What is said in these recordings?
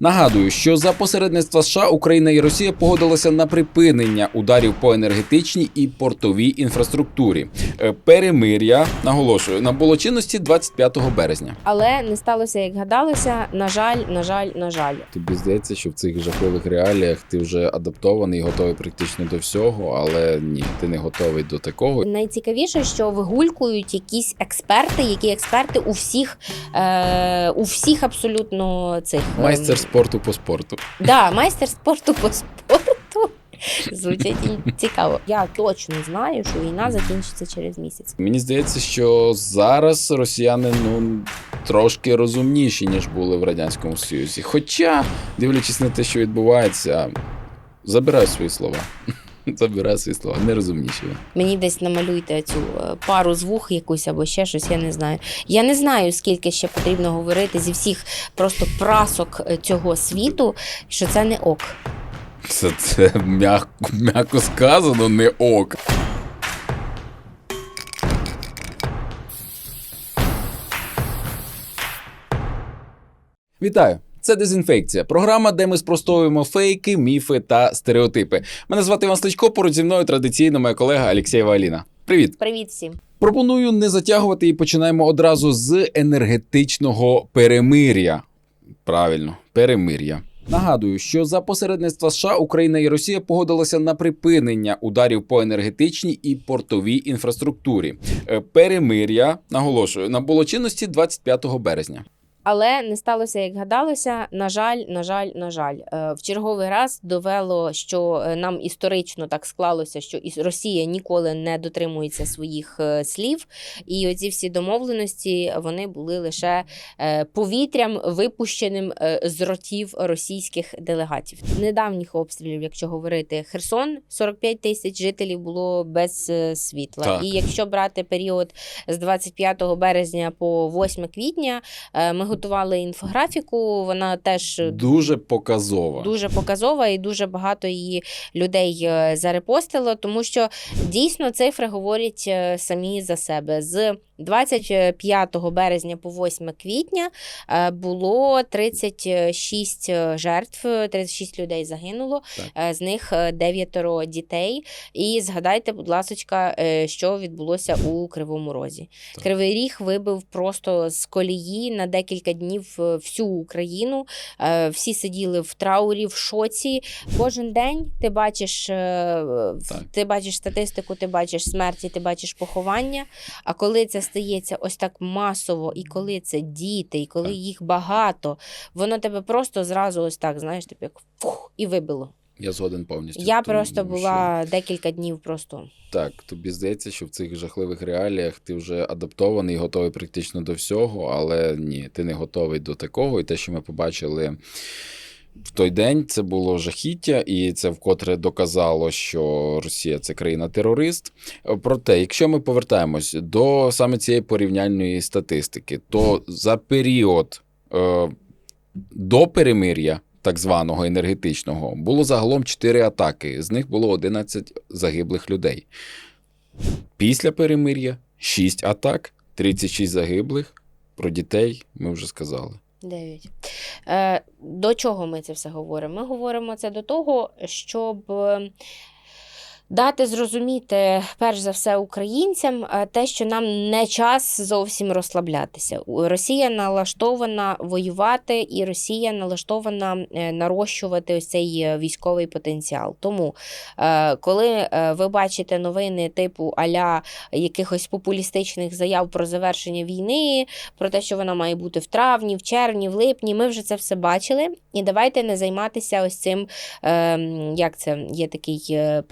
Нагадую, що за посередництва США Україна і Росія погодилися на припинення ударів по енергетичній і портовій інфраструктурі. Е, Перемир'я наголошую набуло чинності 25 березня. Але не сталося, як гадалося. На жаль, на жаль, на жаль. Тобі здається, що в цих жахливих реаліях ти вже адаптований, готовий практично до всього, але ні, ти не готовий до такого. Найцікавіше, що вигулькують якісь експерти, які експерти у всіх, е, у всіх абсолютно цих ем, Майстер спорту по спорту. Да, майстер спорту по спорту. Звучить цікаво. Я точно знаю, що війна закінчиться через місяць. Мені здається, що зараз росіяни ну трошки розумніші ніж були в радянському Союзі. Хоча, дивлячись на те, що відбувається, забираю свої слова. Забираю свої слова, не розумніші. Мені десь намалюйте цю е, пару з вух якусь або ще щось. Я не знаю. Я не знаю, скільки ще потрібно говорити зі всіх просто прасок е, цього світу, що це не ок. Це, це м'яко, м'яко сказано, не ок. Вітаю! Це дезінфекція. Програма, де ми спростовуємо фейки, міфи та стереотипи. Мене звати Іван Стечко, поруч зі мною традиційно моя колега Алексєєва Аліна. Привіт! Привіт всім. Пропоную не затягувати і починаємо одразу з енергетичного перемир'я. Правильно, перемир'я. Нагадую, що за посередництва США Україна і Росія погодилися на припинення ударів по енергетичній і портовій інфраструктурі. Е, Перемир'я наголошую набуло чинності 25 березня. Але не сталося, як гадалося. На жаль, на жаль, на жаль, Е, в черговий раз довело, що е, нам історично так склалося, що Росія ніколи не дотримується своїх е, слів, і оці всі домовленості вони були лише повітрям, випущеним з ротів російських делегатів. Недавніх обстрілів, якщо говорити, Херсон 45 тисяч жителів було без світла. Так. І якщо брати період з 25 березня по 8 квітня. Ми готували інфографіку. Вона теж Дуже показова. дуже показова і дуже багато її людей е, зарепостило, тому що дійсно цифри говорять е, самі за себе. З 25 березня по 8 квітня е, було 36 жертв, 36 людей загинуло, Так. е, з них е, дев'ятеро дітей. І згадайте, будь ласка, що відбулося у Кривому Розі. Так. Кривий Ріг вибив просто з колії на декілька днів е, всю Україну. Е, Всі сиділи в траурі, в шоці. Кожен день ти бачиш, е, Так. ти бачиш статистику, ти бачиш смерті, ти бачиш поховання. А коли це стається ось так масово, і коли це діти, і коли Так. їх багато, воно тебе просто зразу ось так, знаєш, типу як фух, і вибило. Я згоден повністю. Я Тому просто що- була декілька днів просто. Так, тобі здається, що в цих жахливих реаліях ти вже адаптований, готовий практично до всього, але ні, ти не готовий до такого. І те, що ми побачили в той день, це було жахіття, і це вкотре доказало, що Росія це країна-терорист. Проте, якщо ми повертаємось до саме цієї порівняльної статистики, то за період е, до перемир'я. Так званого енергетичного було загалом 4 атаки. З них було 11 загиблих людей. Після перемир'я 6 атак, 36 загиблих. Про дітей ми вже сказали. Дев'ять. Е, до чого ми це все говоримо? Ми говоримо це до того, щоб дати зрозуміти, перш за все, українцям е, те, що нам не час зовсім розслаблятися. Росія налаштована воювати, і Росія налаштована е, нарощувати ось цей е, військовий потенціал. Тому, коли ви бачите новини типу аля якихось популістичних заяв про завершення війни, про те, що вона має бути в травні, в червні, в липні. Ми вже це все бачили. І давайте не займатися ось цим, е, як це є такий е,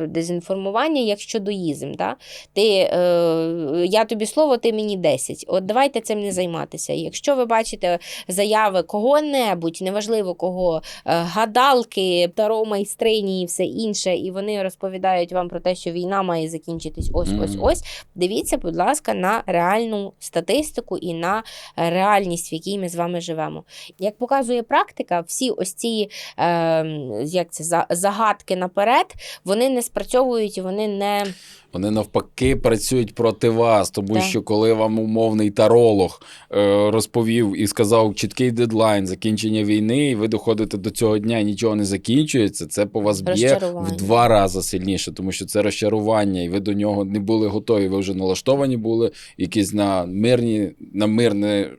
принцип дезінформування, як щодоїзм. Да? Ти, е, я тобі слово, ти мені 10. От давайте цим не займатися. Якщо ви бачите заяви кого-небудь, неважливо кого, е, гадалки, таро майстрині і все інше, і вони розповідають вам про те, що війна має закінчитись ось ось ось. Дивіться, будь ласка, на реальну статистику і на е, реальність, в якій ми з вами живемо. Як показує практика, всі ось ці е, як це, загадки наперед, вони не спрацьовують і вони не Вони навпаки працюють проти вас, тому Да. що коли вам умовний таролог е, розповів і сказав чіткий дедлайн закінчення війни, і ви доходите до цього дня і нічого не закінчується, це по вас б'є в два рази сильніше, тому що це розчарування, і ви до нього не були готові. Ви вже налаштовані були якісь на мирні, на мирне.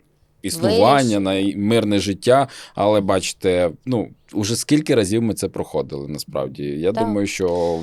Існування на мирне життя, але бачите, ну уже скільки разів ми це проходили. Насправді, я Так. думаю, що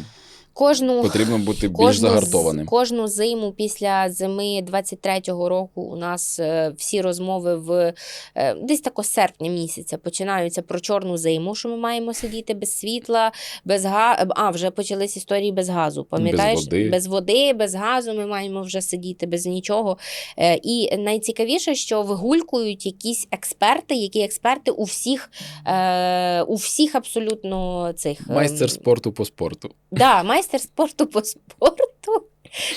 кожну потрібно бути більш Кожну, загартованим. кожну зиму після зими 23-го року у нас е, всі розмови в е, десь тако серпня місяця починаються про чорну зиму, що ми маємо сидіти без світла, без га... А, вже почались історії без газу. Пам'ятаєш? води. без води, без газу ми маємо вже сидіти без нічого. Е, І найцікавіше, що вигулькують якісь експерти, які експерти у всіх, е, у всіх абсолютно цих ем, Майстер спорту по спорту. Да, майстер спорту по спорту.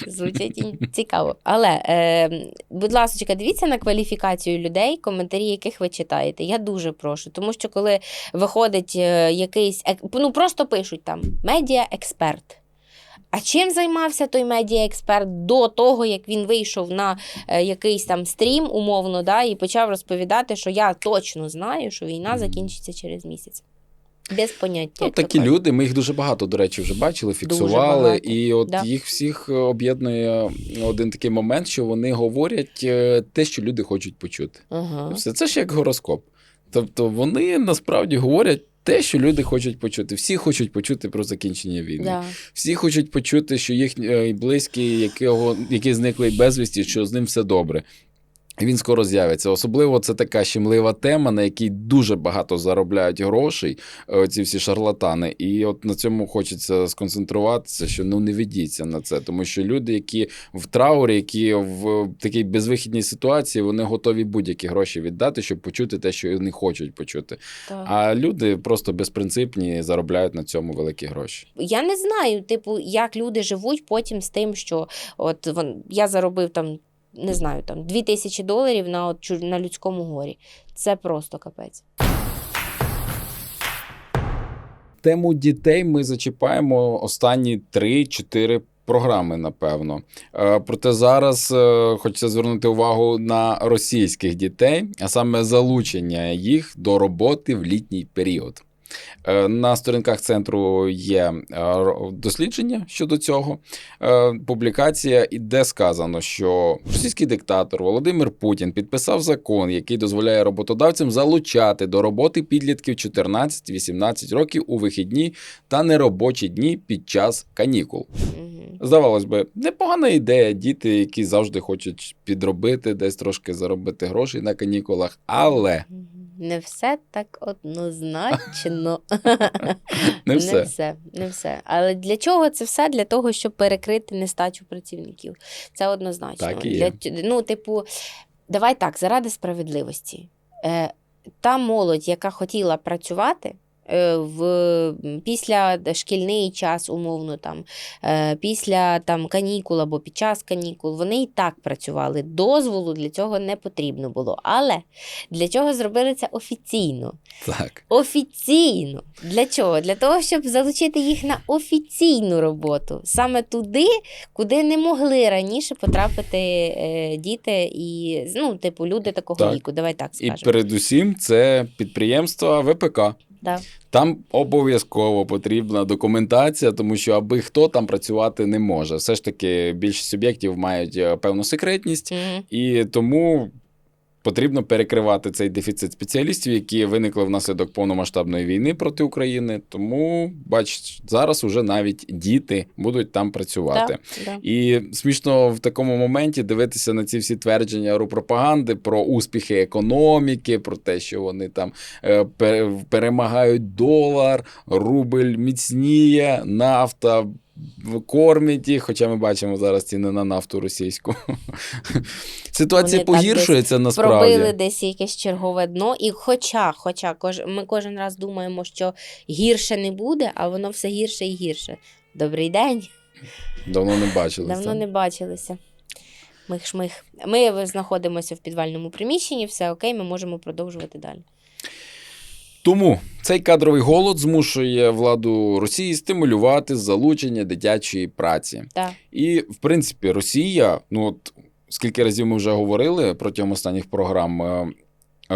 Звучить цікаво. Але, е, будь ласка, дивіться на кваліфікацію людей, коментарі яких ви читаєте. Я дуже прошу. Тому що коли виходить е, якийсь, ну просто пишуть там медіа-експерт. А чим займався той медіа-експерт до того, як він вийшов на е, якийсь там стрім, умовно, да, і почав розповідати, що я точно знаю, що війна закінчиться через місяць. Без поняття. Ну, такі люди, ми їх дуже багато, до речі, вже бачили, фіксували. І от да. їх всіх е, об'єднує один такий момент, що вони говорять е, те, що люди хочуть почути. Ага. Все це ж як гороскоп. Тобто вони насправді говорять. Те, що люди хочуть почути, всі хочуть почути про закінчення війни. Да. Всі хочуть почути, що їхні е, близькі, якого, які зникли безвісті, що з ним все добре. Він скоро з'явиться. Особливо це така щемлива тема, на якій дуже багато заробляють грошей, е, ці всі шарлатани. І от на цьому хочеться сконцентруватися, що ну не ведіться на це. Тому що люди, які в траурі, які в такій безвихідній ситуації, вони готові будь-які гроші віддати, щоб почути те, що вони хочуть почути. Так. А люди просто безпринципні заробляють на цьому великі гроші. Я не знаю, типу, як люди живуть потім з тим, що от вон, я заробив там, не знаю, там 2 тисячі доларів на, от, на людському горі. Це просто капець. Тему дітей ми зачіпаємо останні 3-4 програми, напевно. Е, Проте зараз е, хочеться звернути увагу на російських дітей, а саме залучення їх до роботи в літній період. Е, На сторінках центру є е, дослідження щодо цього. Е, Публікація, і де сказано, що російський диктатор Володимир Путін підписав закон, який дозволяє роботодавцям залучати до роботи підлітків 14-18 років у вихідні та неробочі дні під час канікул. Здавалось би, непогана ідея. Діти, які завжди хочуть підробити, десь трошки заробити грошей на канікулах, але Не все так однозначно. не все. Не все, не все. Але для чого це все? Для того, щоб перекрити нестачу працівників. Це однозначно. Так і є. Для, ну, типу, давай так, заради справедливості. Е, та молодь, яка хотіла працювати. Е, В після шкільний час, умовно, там, е, після там, канікул або під час канікул, вони і так працювали. Дозволу для цього не потрібно було. Але для чого зробили це офіційно? Так. Офіційно. Для чого? Для того, щоб залучити їх на офіційну роботу. Саме туди, куди не могли раніше потрапити е, діти і ну, типу, люди такого Так. віку. Давай так І передусім це підприємства ВПК. Да. Там обов'язково потрібна документація, тому що аби хто там працювати не може. Все ж таки більшість суб'єктів мають е, певну секретність, Мгм. і тому потрібно перекривати цей дефіцит спеціалістів, які виникли внаслідок повномасштабної війни проти України. Тому, бач, зараз уже навіть діти будуть там працювати. Да, да. І смішно в такому моменті дивитися на ці всі твердження рупропаганди про успіхи економіки, про те, що вони там е, перемагають долар, рубль міцніє, нафта. Кормять їх, хоча ми бачимо зараз ціни на нафту російську. Ситуація Вони так погіршується насправді. Пробили десь якесь чергове дно, і хоча, хоча кож, ми кожен раз думаємо, що гірше не буде, а воно все гірше і гірше. Добрий день. Давно не бачили. Давно не бачилися. Мих-шмих. Ми знаходимося в підвальному приміщенні, все окей, ми можемо продовжувати далі. Тому цей кадровий голод змушує владу Росії стимулювати залучення дитячої праці. Так. І, в принципі, Росія, ну от скільки разів ми вже говорили протягом останніх програм.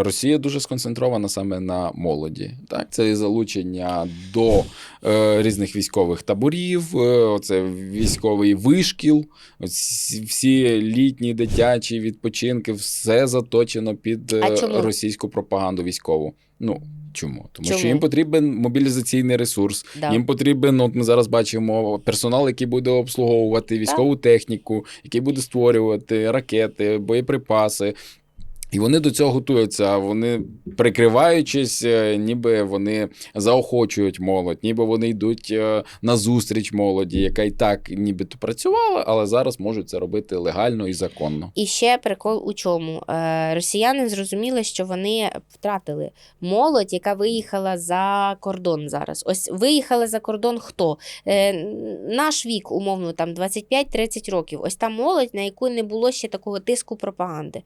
Росія дуже сконцентрована саме на молоді. Так, це і залучення до е, різних військових таборів, е, це військовий вишкіл, ось всі літні дитячі відпочинки, все заточено під е, російську пропаганду військову. Ну чому? Тому Чому? що їм потрібен мобілізаційний ресурс, Да. їм потрібен, от ми зараз бачимо, персонал, який буде обслуговувати військову техніку, який буде створювати ракети, боєприпаси. І вони до цього готуються. Вони прикриваючись, е, ніби вони заохочують молодь, ніби вони йдуть е, на зустріч молоді, яка і так нібито працювала, але зараз можуть це робити легально і законно. І ще прикол у чому? Е, Росіяни зрозуміли, що вони втратили молодь, яка виїхала за кордон зараз. Ось виїхали за кордон хто? Наш вік, умовно, там 25-30 років. Ось та молодь, на яку не було ще такого тиску пропаганди.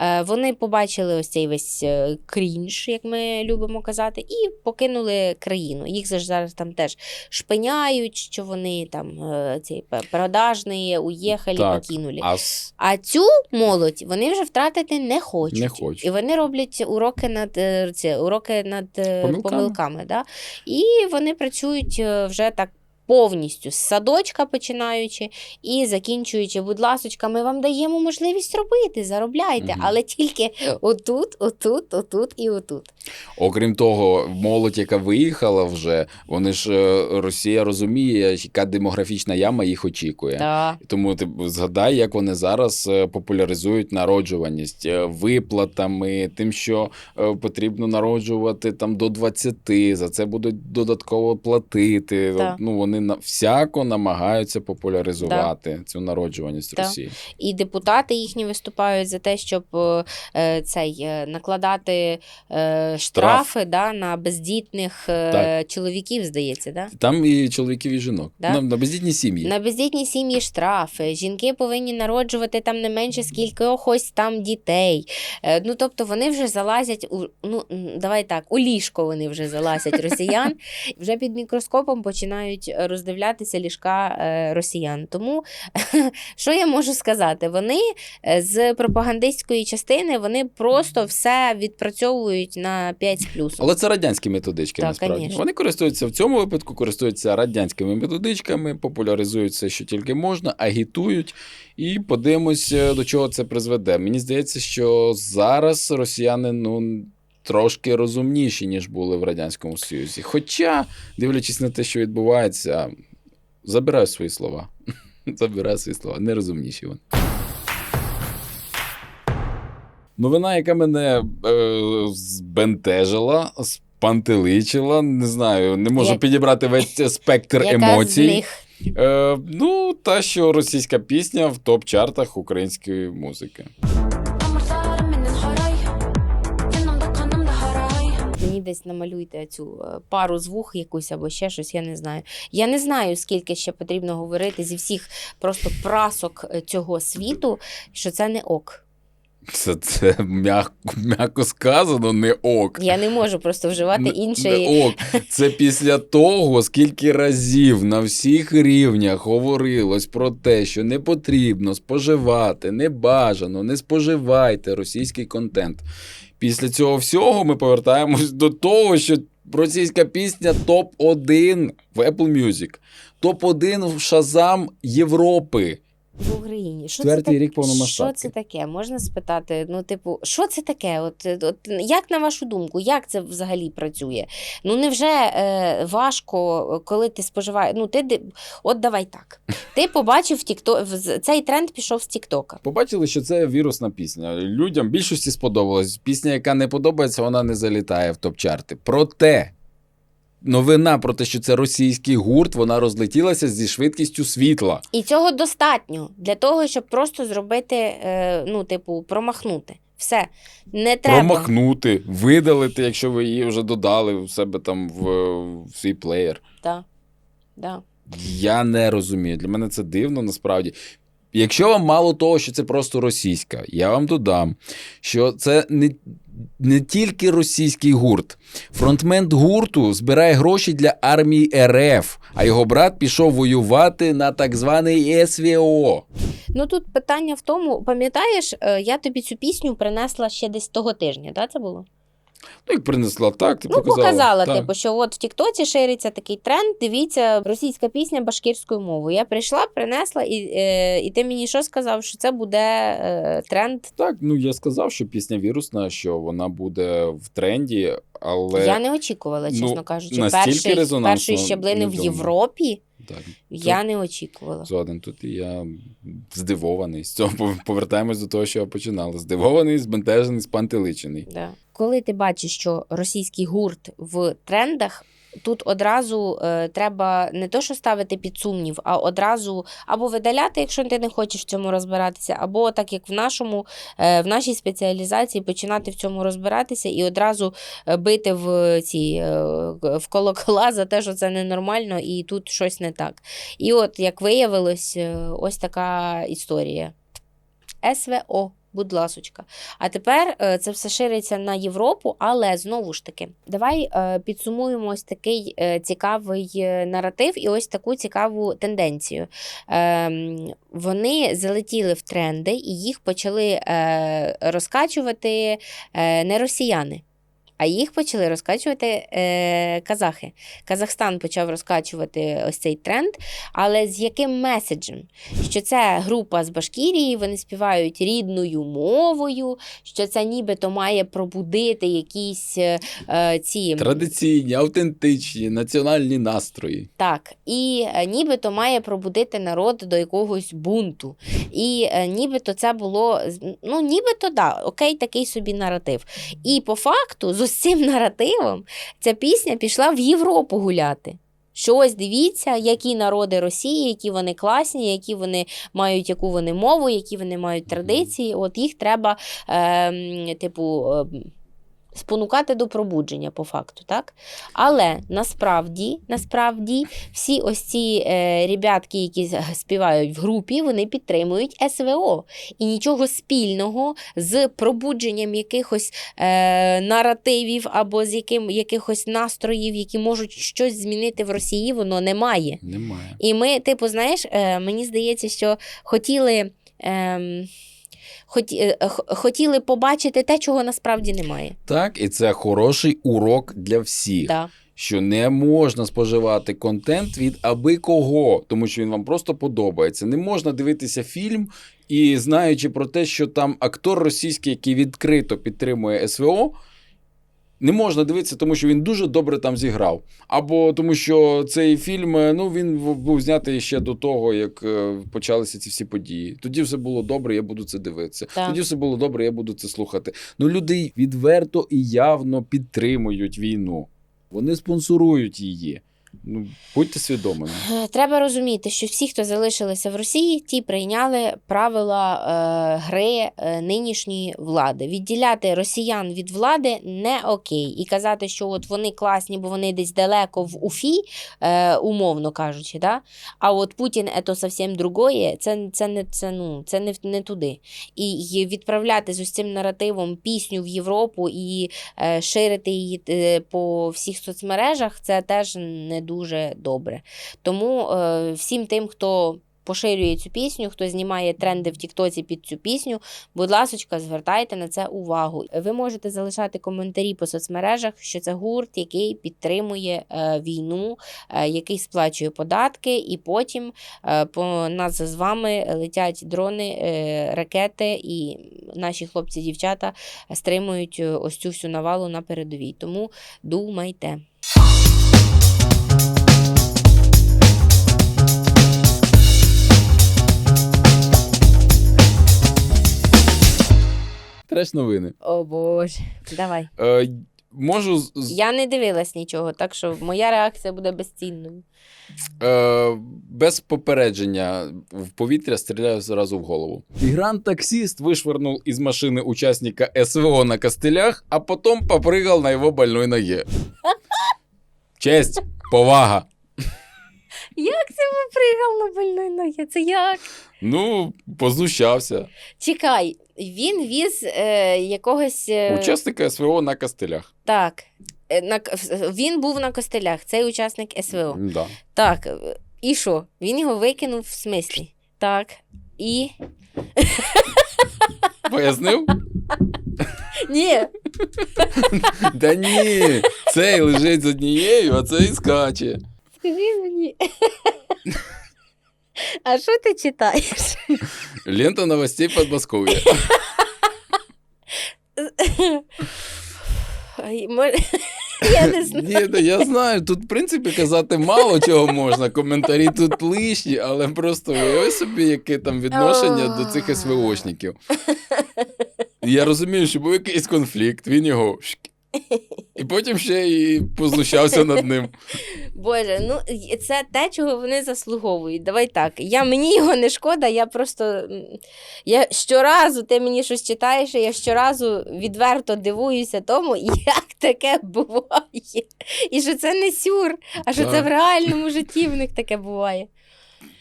Е, Вони побачили ось цей весь е, крінж, як ми любимо казати, і покинули країну. Їх же зараз там теж шпиняють, що вони там е, ці продажні, уїхали, Так. покинули. А А цю молодь вони вже втратити не хочуть. Не хочуть. І вони роблять уроки над е, ці, уроки над Помилками. помилками. да? І вони працюють вже так. Повністю з садочка починаючи і закінчуючи, будь ласочка, ми вам даємо можливість робити, заробляйте, Мгм. але тільки отут, отут, отут і отут. Окрім того, молодь, яка виїхала вже, вони ж е, Росія розуміє, яка демографічна яма їх очікує. Да. Тому ти згадай, як вони зараз е, популяризують народжуваність е, виплатами, тим, що потрібно народжувати там до 20, за це будуть додатково платити. Так. Ну вони на всяко намагаються популяризувати цю народжуваність. Росії. І депутати їхні виступають за те, щоб е, цей е, накладати е, штрафи да, на бездітних е, Так. чоловіків, здається, да? Там і чоловіків, і жінок. Да? На, на бездітні сім'ї. На бездітні сім'ї штрафи. Жінки повинні народжувати там не менше скількох ось там дітей. Е, Ну тобто вони вже залазять у ну давай так, у ліжко вони вже залазять росіян. Вже під мікроскопом починають роздивлятися ліжка е, росіян. Тому що я можу сказати? Вони е, з пропагандистської частини вони просто все відпрацьовують на 5 з плюсом. Але це радянські методички, Так, насправді. конечно. Вони користуються в цьому випадку, користуються радянськими методичками, популяризують все, що тільки можна, агітують. І подивимось, е, до чого це призведе. Мені здається, що зараз росіяни ну. Трошки розумніші, ніж були в Радянському Союзі. Хоча, дивлячись на те, що відбувається, забираю свої слова. Забираю свої слова, нерозумніші вони. Новина, яка мене е, збентежила, спантеличила, не знаю, не можу Як- підібрати весь спектр Яка емоцій. з них Е, ну, та, що російська пісня в топ-чартах української музики. Десь намалюйте цю е, пару з вух якусь або ще щось, я не знаю. Я не знаю, скільки ще потрібно говорити зі всіх просто прасок е, цього світу, що це не ок. Це, це м'яко, м'яко сказано, не ок. Я не можу просто вживати не ок. Це після того, скільки разів на всіх рівнях говорилось про те, що не потрібно споживати, не бажано, не споживайте російський контент. Після цього всього ми повертаємось до того, що російська пісня топ-1 в Apple Music, топ-1 в Шазам Європи. В Україні. Що Четвертий це так- рік повномасштабки. Що це таке? Можна спитати? Ну, типу, що це таке? От, от як на вашу думку, як це взагалі працює? Ну невже е, важко, коли ти споживаєш? Ну, ти от давай так. Ти побачив в- цей тренд пішов з Тіктока. Побачили, що це вірусна пісня. Людям більшості сподобалось. Пісня, яка не подобається, вона не залітає в топ-чарти. Проте новина про те, що це російський гурт, вона розлетілася зі швидкістю світла. І цього достатньо для того, щоб просто зробити, е, ну, типу, промахнути. Все. Не треба. Промахнути, видалити, якщо ви її вже додали в себе там в, в свій плеєр. Да. Да. Я не розумію. Для мене це дивно насправді. Якщо вам мало того, що це просто російська, я вам додам, що це не не тільки російський гурт. Фронтмен гурту збирає гроші для армії РФ, а його брат пішов воювати на так званий СВО. Ну тут питання в тому, пам'ятаєш, е, я тобі цю пісню принесла ще десь того тижня, так це було? Ну, як принесла, так, ти Ну, показала. показала, Так. типу, що от в Тіктоці шириться такий тренд. Дивіться, російська пісня башкірською мовою. Я прийшла, принесла, і, е, і ти мені що сказав, що це буде е, тренд. Так, ну я сказав, що пісня вірусна, що вона буде в тренді, але Я не очікувала, ну, чесно кажучи. настільки Перший, резонансно першої щаблини не в. Європі так, я не очікувала. згоден тут і я здивований. З цього повертаємось до того, що я починала. Здивований, збентежений, спантеличений. Да. Коли ти бачиш, що російський гурт в трендах, тут одразу е, треба не то, що ставити під сумнів, а одразу або видаляти, якщо ти не хочеш в цьому розбиратися, або так як в нашому, е, в нашій спеціалізації починати в цьому розбиратися і одразу е, бити в ці е, в колокола за те, що це ненормально, і тут щось не так. І от як виявилось, е, ось така історія. СВО. Будь ласочка. А тепер е, це все шириться на Європу, але знову ж таки, давай е, підсумуємо ось такий е, цікавий наратив і ось таку цікаву тенденцію. Ем, Вони залетіли в тренди і їх почали розкачувати не росіяни. А їх почали розкачувати е, казахи. Казахстан почав розкачувати ось цей тренд, але з яким меседжем? Що це група з Башкірії, вони співають рідною мовою, що це нібито має пробудити якісь е, е, ці Традиційні, автентичні, національні настрої. так, і е, нібито має пробудити народ до якогось бунту. І е, нібито це було ну, нібито да, окей, такий собі наратив. І по факту, з цим наративом, ця пісня пішла в Європу гуляти. Що ось дивіться, які народи Росії, які вони класні, які вони мають яку вони мову, які вони мають традиції. От їх треба, е, типу, е, спонукати до пробудження по факту, так? Але насправді, насправді, всі ось ці е, ребятки, які співають в групі, вони підтримують СВО. І нічого спільного з пробудженням якихось е, наративів або з яким, якихось настроїв, які можуть щось змінити в Росії, воно немає. Немає. І ми, типу, знаєш, е, мені здається, що хотіли. Е, хотіли побачити те, чого насправді немає. Так, і це хороший урок для всіх. Да. Що не можна споживати контент від аби кого, тому що він вам просто подобається. Не можна дивитися фільм і знаючи про те, що там актор російський, який відкрито підтримує СВО, не можна дивитися, тому що він дуже добре там зіграв. Або тому, що цей фільм е, ну, він був знятий ще до того, як е, почалися ці всі події. Тоді все було добре, я буду це дивитися. Так. Тоді все було добре, я буду це слухати. Ну, люди відверто і явно підтримують війну. Вони спонсорують її. Ну, будьте свідомими. Е, Треба розуміти, що всі, хто залишилися в Росії, ті прийняли правила е, гри е, нинішньої влади. Відділяти росіян від влади не окей. І казати, що от вони класні, бо вони десь далеко в Уфі, е, умовно кажучи, да? а от Путін це зовсім другое, це, це, не, це, ну, це не, не туди. І, відправляти з ось цим наративом пісню в Європу і е, ширити її е, по всіх соцмережах, це теж не дуже добре. Тому е, всім тим, хто поширює цю пісню, хто знімає тренди в Тіктоці під цю пісню, будь ласочка, звертайте на це увагу. Ви можете залишати коментарі по соцмережах, що це гурт, який підтримує е, війну, е, який сплачує податки, і потім е, по нас з вами летять дрони, е, ракети, і наші хлопці-дівчата стримують е, ось цю всю навалу на передовій. Тому думайте. Треш новини. О Боже, давай. Е, можу з- з- Я не дивилась нічого, так що моя реакція буде безцінною. Е, без попередження в повітря стріляю зразу в голову. Мігрант-таксист вишвырнул из машины участника СВО на костылях, а потом попрыгал на его больной ноге. Честь, повага. Як це ви пригав на больної ноги? Це як? Ну, познущався. Чекай, він віз е, якогось. е, Учасника СВО на костелях. Так. е, На, к- він був на костелях, цей учасник СВО. Да. Так. е, І що? Він його викинув в смислі. Так. І. Пояснив? Ні, Да ні, цей лежить з однією, а цей скаче. скажи мені. А що ти читаєш? Лента новостей Подмосков'я. Ай, Я не знаю. Ні, да я знаю, тут, в принципі, казати мало чого можна. Коментарі тут лишні, але просто уяви собі, яке там відношення до цих СВОшників. Я розумію, що був якийсь конфлікт, він його. шк- І потім ще і познущався над ним. Боже, ну це те, чого вони заслуговують. Давай так. Я мені його не шкода, я просто я щоразу ти мені щось читаєш, і я щоразу відверто дивуюся тому, як таке буває. І що це не сюр, а що це в реальному житті в них таке буває.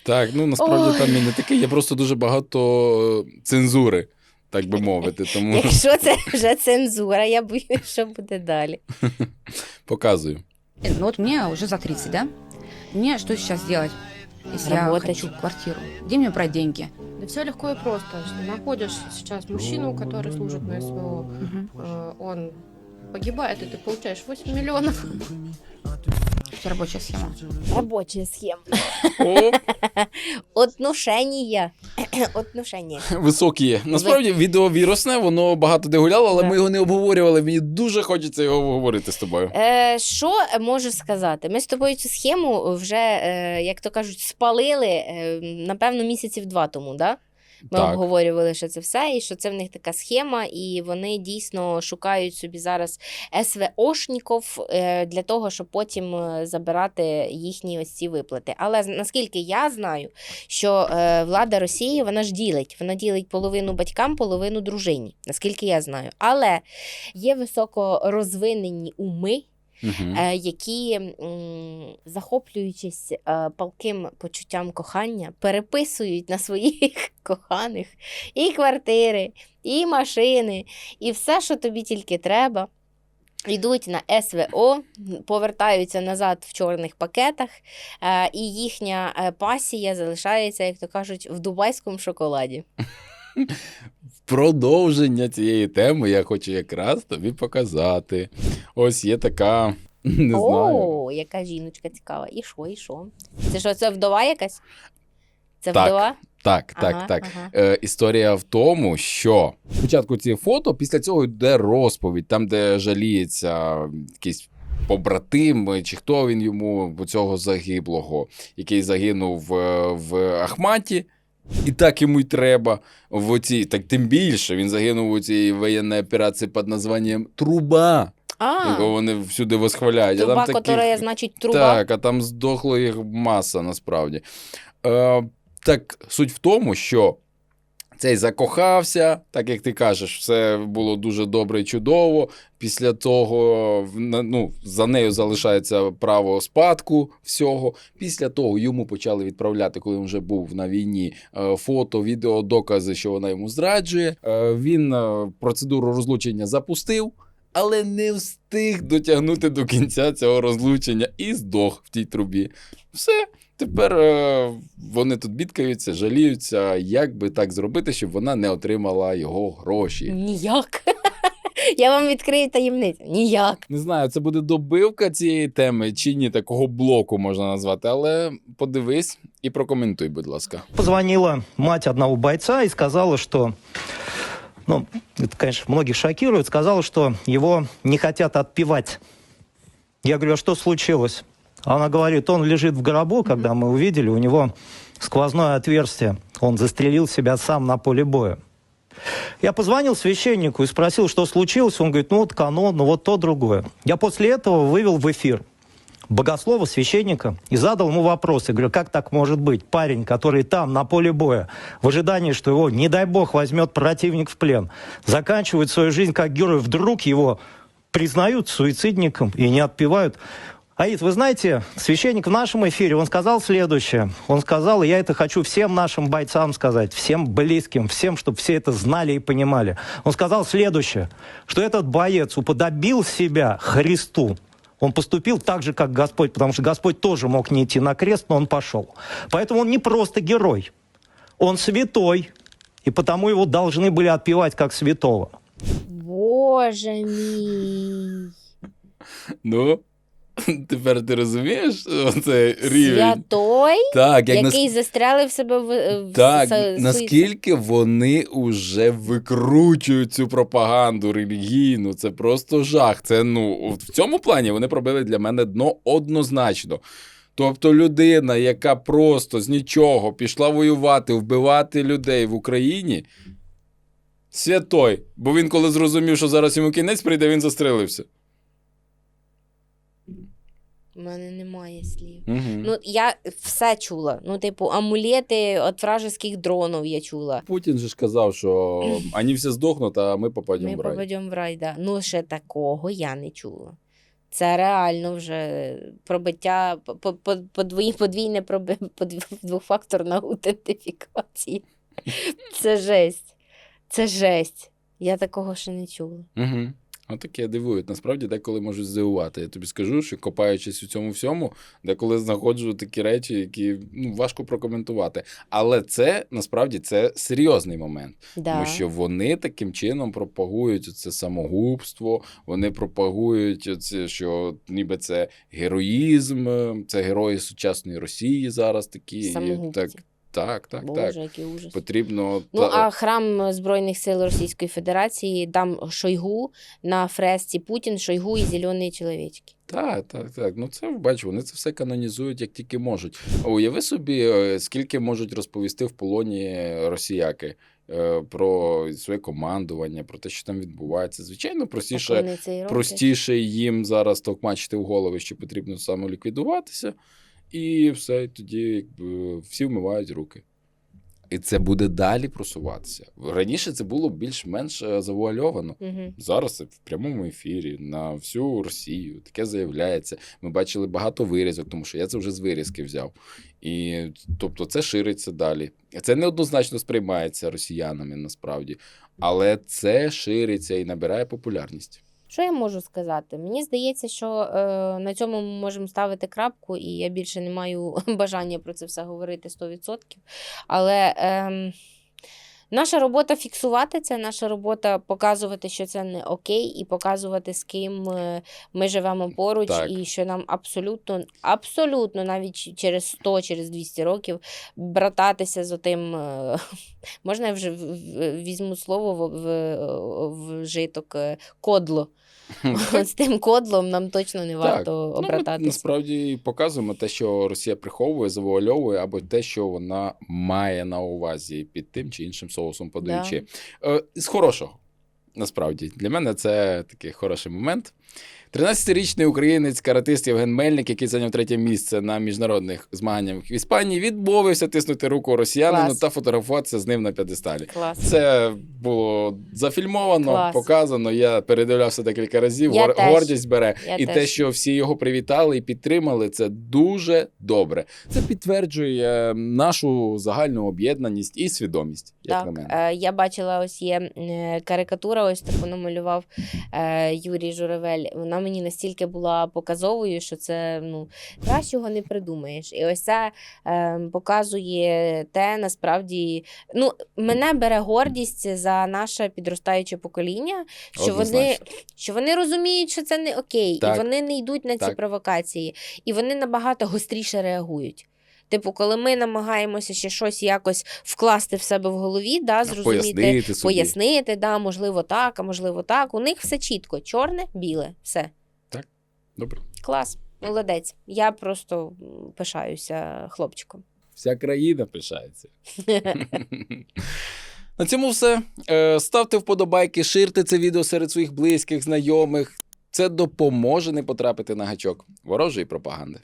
Так, ну насправді Ой. там і не таке, є просто дуже багато цензури, так би мовити. Тому Якщо це вже цензура, я боюсь, що буде далі. показую. Ну вот мне уже за 30, да? Мне что сейчас делать, если Работать. я хочу квартиру? Где мне брать деньги? Да все легко и просто. Ты находишь сейчас мужчину, который служит на СВО, Мгм. э, он погибает, и ты получаешь 8 миллионов. Это рабочая схема. Робоча схема. Отношення. Отношення. високі. Насправді відео вірусне, воно багато де гуляло, але ми його не обговорювали. Мені дуже хочеться його обговорити з тобою. Е, що можу сказати? Ми з тобою цю схему вже, е, як то кажуть, спалили, е, напевно, місяців два тому, да? Ми Так. обговорювали, що це все, і що це в них така схема, і вони дійсно шукають собі зараз СВОшників е, для того, щоб потім е, забирати їхні ось ці виплати. Але наскільки я знаю, що е, влада Росії вона ж ділить. Вона ділить половину батькам, половину дружині, наскільки я знаю. Але є високорозвинені уми, Е, які, захоплюючись е, палким почуттям кохання, переписують на своїх коханих і квартири, і машини, і все, що тобі тільки треба. Йдуть на СВО, повертаються назад в чорних пакетах, е, і їхня пасія залишається, як то кажуть, в дубайському шоколаді. Продовження цієї теми я хочу якраз тобі показати. Ось є така. Не знаю. О, яка жіночка цікава. І що, і що? Це що, це вдова якась? Це Так. вдова? Так, так, Ага, так. ага. Е, історія в тому, що спочатку ці фото, після цього йде розповідь, там, де жаліється якийсь побратим, чи хто він йому цього загиблого, який загинув е, в Ахматі. І так йому й треба в оці, так тим більше він загинув у цій воєнній операції під названням Труба, А, якого вони всюди восхваляють. А труба, там таких- которая, значить, труба. так, а там здохло їх маса насправді. Е, так, суть в тому, що цей закохався, так як ти кажеш, все було дуже добре і чудово. Після того ну, за нею залишається право спадку всього. Після того йому почали відправляти, коли він вже був на війні, е, фото, відео, докази, що вона йому зраджує. Е, Він е, процедуру розлучення запустив. Але не встиг дотягнути до кінця цього розлучення і здох в тій трубі. Все. Тепер е, вони тут бідкаються, жаліються, як би так зробити, щоб вона не отримала його гроші. Ніяк. Я вам відкрию таємницю. Ніяк. Не знаю, це буде добивка цієї теми чи ні, такого блоку можна назвати, але подивись і прокоментуй, будь ласка. Позвонила мать одного бойца и сказала, что, ну, это, конечно, многих шокирует, сказала, что его не хотят отпевать. Я говорю, а что случилось? Она говорит, он лежит в гробу, когда мы увидели, у него сквозное отверстие. Он застрелил себя сам на поле боя. Я позвонил священнику и спросил, что случилось. Он говорит, ну вот канон, ну вот то другое. Я после этого вывел в эфир богослова, священника, и задал ему вопрос. Я говорю, как так может быть? Парень, который там, на поле боя, в ожидании, что его, не дай бог, возьмет противник в плен, заканчивает свою жизнь как герой, вдруг его признают суицидником и не отпевают. Аид, вы знаете, священник в нашем эфире, он сказал следующее. Он сказал, и я это хочу всем нашим бойцам сказать, всем близким, всем, чтобы все это знали и понимали. Он сказал следующее, что этот боец уподобил себя Христу. Он поступил так же, как Господь, потому что Господь тоже мог не идти на крест, но он пошел. Поэтому он не просто герой, он святой, и потому его должны были отпевать как святого. Боже мій. Ну, тепер ти розумієш оцей рівень? Святой, Так, як нас... який застрелив себе в, в Так, с- наскільки вони вже викручують цю пропаганду релігійну, це просто жах. Це ну в цьому плані вони пробили для мене дно однозначно. Тобто людина, яка просто з нічого пішла воювати, вбивати людей в Україні, святой. Бо він, коли зрозумів, що зараз йому кінець прийде, він застрелився. У мене немає слів. Угу. Ну, я все чула. Ну, типу, амулети від вражеських дронів я чула. Путін же ж казав, що вони всі здохнуть, а ми попадемо Ми в рай. попадемо в рай, да. Ну, ще такого я не чула. Це реально вже пробиття по- подвої- подвійне проби, двохфакторна аутентифікація. Це жесть. Це жесть. Я такого ще не чула. Угу. Отаке дивують. Насправді деколи можуть здивувати. Я тобі скажу, що копаючись у цьому всьому, деколи знаходжу такі речі, які ну, важко прокоментувати. Але це насправді це серйозний момент, Да. тому що вони таким чином пропагують це самогубство, вони пропагують оце, що ніби це героїзм, це герої сучасної Росії зараз такі. І Так, так, так, Боже, так. який ужас. Потрібно Ну, та- а храм Збройних сил Російської Федерації дам Шойгу на фресці Путін, Шойгу і зелені чоловічки. Так, так, так. Ну це бачу, вони це все канонізують як тільки можуть. А Уяви собі, е, скільки можуть розповісти в полоні росіяки е, про своє командування, про те, що там відбувається. Звичайно, простіше, простіше їм зараз товкмачити в голови, що потрібно самоліквідуватися, і все, і тоді якби, всі вмивають руки. І це буде далі просуватися. Раніше це було більш-менш е, завуальовано. Угу. Зараз це в прямому ефірі на всю Росію таке заявляється. Ми бачили багато вирізок, тому що я це вже з вирізки взяв. І тобто це шириться далі. Це неоднозначно сприймається росіянами насправді, але це шириться і набирає популярність. Що я можу сказати? Мені здається, що е, на цьому ми можемо ставити крапку, і я більше не маю бажання про це все говорити 100%. Але ем, наша робота фіксувати це, наша робота показувати, що це не окей, і показувати, з ким е, ми живемо поруч, Так. і що нам абсолютно, абсолютно навіть через 100, через 200 років брататися з отим. е, Можна я вже візьму слово в, в, в житок е, кодло. З тим кодлом нам точно не варто Ну, ми обрататися. насправді показуємо те, що Росія приховує, завуальовує, або те, що вона має на увазі під тим чи іншим соусом подаючи. Е, З хорошого. Насправді, для мене це такий хороший момент. 13-річний українець каратист Євген Мельник, який зайняв третє місце на міжнародних змаганнях в Іспанії, відмовився тиснути руку росіянину Клас. та фотографуватися з ним на п'єдесталі. Клас. Це було зафільмовано, Клас. показано. Я передивлявся декілька разів. Я Гор- теж. Гордість бере. Я і теж. те, що всі його привітали і підтримали, це дуже добре. Це підтверджує нашу загальну об'єднаність і свідомість, як Так, на мене. е, я бачила, ось є е, карикатура, ось таку намалював е, Юрій Журавель. Вона мені настільки була показовою, що це ну, кращого не придумаєш. І ось це е, показує те, насправді, ну, мене бере гордість за наше підростаюче покоління, що вони, що вони розуміють, що це не окей, Так. і вони не йдуть на ці Так. провокації, і вони набагато гостріше реагують. Типу, коли ми намагаємося ще щось якось вкласти в себе в голові, да, зрозуміти, Пояснити собі. пояснити, да, можливо, так, а можливо, так. У них все чітко: чорне, біле, все. Так, Добре. Клас, молодець. Я просто пишаюся хлопчиком. Вся країна пишається. На цьому все. Е, Ставте вподобайки, ширте це відео серед своїх близьких, знайомих. Це допоможе не потрапити на гачок ворожої пропаганди.